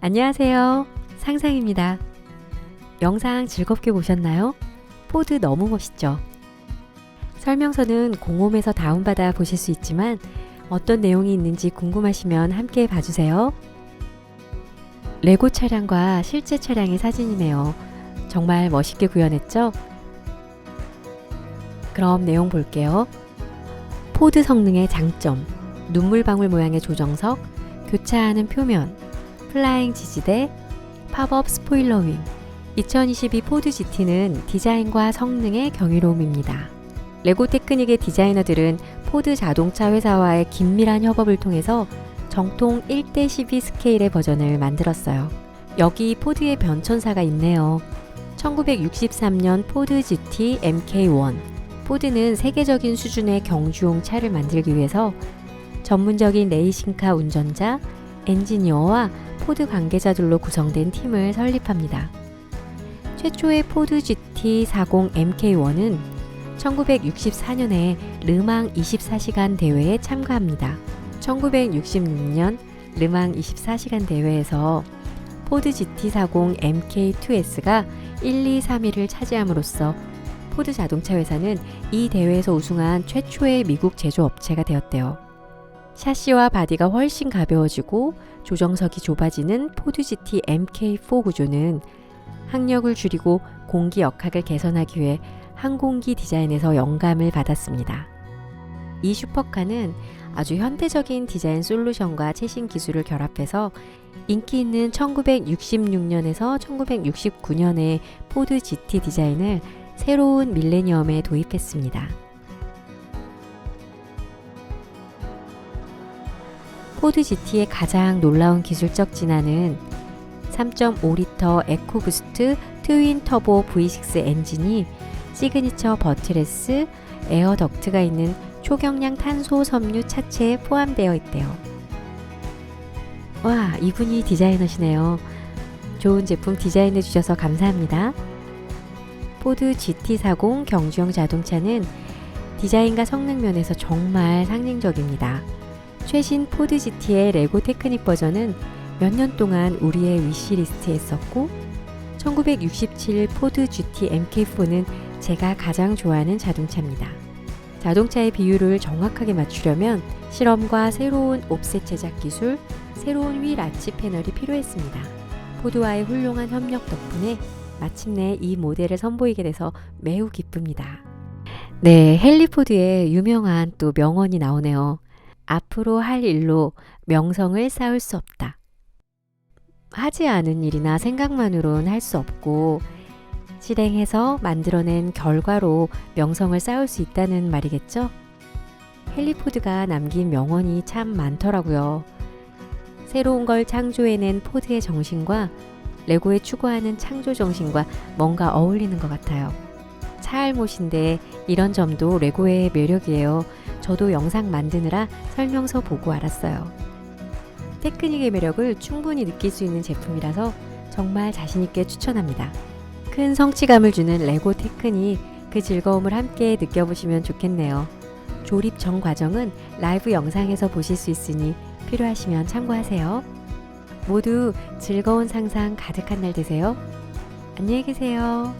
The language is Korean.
안녕하세요. 상상입니다. 영상 즐겁게 보셨나요? 포드 너무 멋있죠? 설명서는 공홈에서 다운받아 보실 수 있지만 어떤 내용이 있는지 궁금하시면 함께 봐주세요. 레고 차량과 실제 차량의 사진이네요. 정말 멋있게 구현했죠? 그럼 내용 볼게요. 포드 성능의 장점, 눈물방울 모양의 조정석, 교차하는 표면, 플라잉 지지대, 팝업 스포일러 윙. 2022 포드 GT는 디자인과 성능의 경이로움입니다. 레고 테크닉의 디자이너들은 포드 자동차 회사와의 긴밀한 협업을 통해서 정통 1대12 스케일의 버전을 만들었어요. 여기 포드의 변천사가 있네요. 1963년 포드 GT MK1. 포드는 세계적인 수준의 경주용 차를 만들기 위해서 전문적인 레이싱카 운전자, 엔지니어와 포드 관계자들로 구성된 팀을 설립합니다. 최초의 포드 GT 40 MK1은 1964년에 르망 24시간 대회에 참가합니다. 1966년 르망 24시간 대회에서 포드 GT40 MK2S가 1, 2, 3위를 차지함으로써 포드 자동차 회사는 이 대회에서 우승한 최초의 미국 제조업체가 되었대요. 샤시와 바디가 훨씬 가벼워지고 조정석이 좁아지는 포드 GT MK4 구조는 항력을 줄이고 공기 역학을 개선하기 위해 항공기 디자인에서 영감을 받았습니다. 이 슈퍼카는 아주 현대적인 디자인 솔루션과 최신 기술을 결합해서 인기 있는 1966년에서 1969년의 포드 GT 디자인을 새로운 밀레니엄에 도입했습니다. 포드 GT의 가장 놀라운 기술적 진화는 3.5리터 에코부스트 트윈 터보 V6 엔진이 시그니처 버트레스, 에어 덕트가 있는 초경량 탄소 섬유 차체에 포함되어 있대요. 와, 이분이 디자이너시네요. 좋은 제품 디자인해 주셔서 감사합니다. 포드 GT40 경주형 자동차는 디자인과 성능 면에서 정말 상징적입니다. 최신 포드 GT의 레고 테크닉 버전은 몇 년 동안 우리의 위시리스트에 있었고 1967 포드 GT MK4는 제가 가장 좋아하는 자동차입니다. 자동차의 비율을 정확하게 맞추려면 실험과 새로운 옵셋 제작 기술, 새로운 휠 아치 패널이 필요했습니다. 포드와의 훌륭한 협력 덕분에 마침내 이 모델을 선보이게 돼서 매우 기쁩니다. 네, 헨리 포드의 유명한 또 명언이 나오네요. 앞으로 할 일로 명성을 쌓을 수 없다. 하지 않은 일이나 생각만으론 할 수 없고 실행해서 만들어낸 결과로 명성을 쌓을 수 있다는 말이겠죠? 헨리포드가 남긴 명언이 참 많더라고요. 새로운 걸 창조해낸 포드의 정신과 레고에 추구하는 창조 정신과 뭔가 어울리는 것 같아요. 차알못인데 이런 점도 레고의 매력이에요. 저도 영상 만드느라 설명서 보고 알았어요. 테크닉의 매력을 충분히 느낄 수 있는 제품이라서 정말 자신있게 추천합니다. 큰 성취감을 주는 레고 테크닉 그 즐거움을 함께 느껴보시면 좋겠네요. 조립 전 과정은 라이브 영상에서 보실 수 있으니 필요하시면 참고하세요. 모두 즐거운 상상 가득한 날 되세요. 안녕히 계세요.